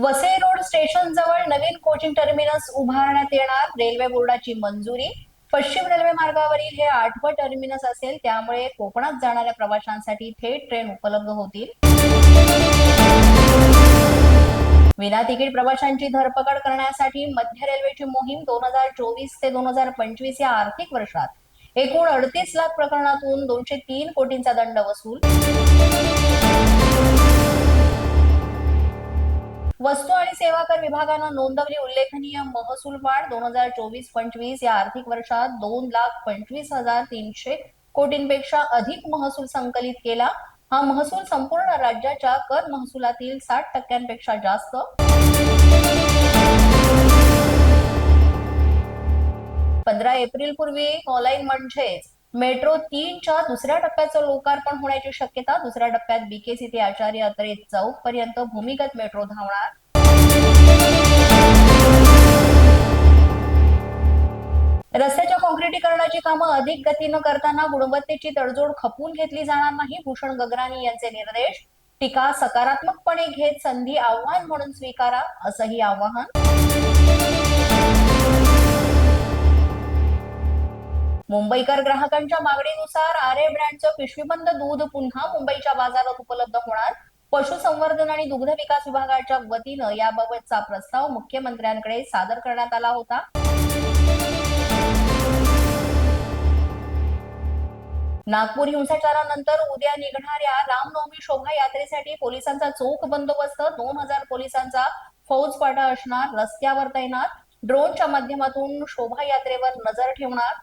वसे road station जवळ नवीन coaching terminus उभारण्यात येणार. रेल्वे बोर्डाची मंजुरी. पश्चिम रेल्वे मार्गावरील हे आठवं टर्मिनस असेल त्यामुळे कोकणात जाणाऱ्या प्रवाशांसाठी थेट ट्रेन उपलब्ध होतील. विना तिकीट प्रवाशांची धरपकड करण्यासाठी मध्य रेल्वेची मोहीम दोन हजार चोवीस ते दोन हजार पंचवीस या आर्थिक वर्षात. एकूण अडतीस लाख प्रकरणातून दोनशे तीन कोटींचा दंड वसूल. वस्तू आणि सेवा कर विभागानं नोंदवली उल्लेखनीय महसूल वाढ दोन हजार चोवीस पंचवीस या आर्थिक वर्षात दोन लाख पंचवीस हजार तीनशे कोटींपेक्षा अधिक महसूल संकलित केला. हा महसूल संपूर्ण राज्याच्या कर महसुलातील साठ टक्क्यांपेक्षा जास्त. पंधरा एप्रिल पूर्वी ऑनलाईन म्हणजेच मेट्रो तीनच्या दुसऱ्या टप्प्याचं लोकार्पण होण्याची शक्यता दुसऱ्या टप्प्यात बीकेसी ते आचार्य अत्रे चौक पर्यंत भूमिगत मेट्रो धावणार. रस्त्याच्या कॉन्क्रिटीकरणाची कामं अधिक गतीनं करताना गुणवत्तेची तडजोड खपवून घेतली जाणार नाही भूषण गगराणी यांचे निर्देश. टीका सकारात्मकपणे घेत संधी आव्हान म्हणून स्वीकारा असंही आवाहन. मुंबईकर ग्राहकांच्या मागणीनुसार आरे ब्रँडचं पिशवीबंद दूध पुन्हा मुंबईच्या बाजारात उपलब्ध होणार. पशुसंवर्धन आणि दुग्ध विकास विभागाच्या वतीनं याबाबतचा प्रस्ताव मुख्यमंत्र्यांकडे सादर करण्यात आला होता. नागपूर हिंसाचारानंतर उद्या निघणाऱ्या रामनवमी शोभायात्रेसाठी पोलिसांचा चोख बंदोबस्त दोन हजार पोलिसांचा फौजफाटा असणार रस्त्यावर तैनात. ड्रोनच्या माध्यमातून शोभायात्रेवर नजर ठेवणार.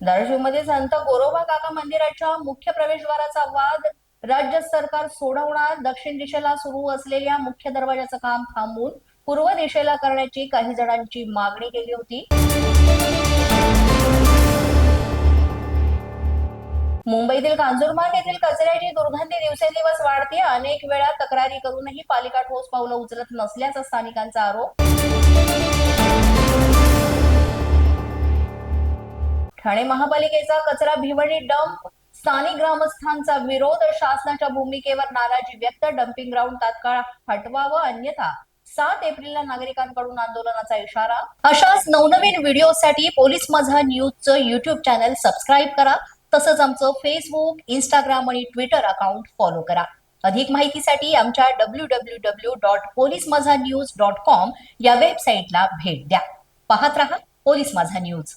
धाराशिवमध्ये संत गोरोबा काका मंदिराच्या मुख्य प्रवेशद्वाराचा वाद राज्य सरकार सोडवणार दक्षिण दिशेला सुरू असलेल्या मुख्य दरवाजाचं काम थांबवून पूर्व दिशेला करण्याची काही जणांची मागणी केली होती. मुंबईतील कांजूरमार्ग येथील कचऱ्याची दुर्गंधी दिवसेंदिवस वाढते. अनेक वेळा तक्रारी करूनही पालिका ठोस पावलं उचलत नसल्याचा स्थानिकांचा आरोप. ठाणे महापालिकेचा कचरा भिवणी डंप स्थानिक ग्रामस्थांचा विरोध शासनाच्या भूमिकेवर नाराजी व्यक्त डम्पिंग ग्राउंड तात्काळ हटवावं अन्यथा सात एप्रिलला नागरिकांकडून आंदोलनाचा इशारा. अशाच नवनवीन व्हिडिओसाठी पोलीस माझा न्यूजचं युट्यूब चॅनल सबस्क्राईब करा. तसंच आमचं फेसबुक इंस्टाग्राम आणि ट्विटर अकाउंट फॉलो करा. अधिक माहितीसाठी आमच्या W W W dot police Majha news dot com या वेबसाईटला भेट द्या. पाहत रहा पोलीस माझा न्यूज.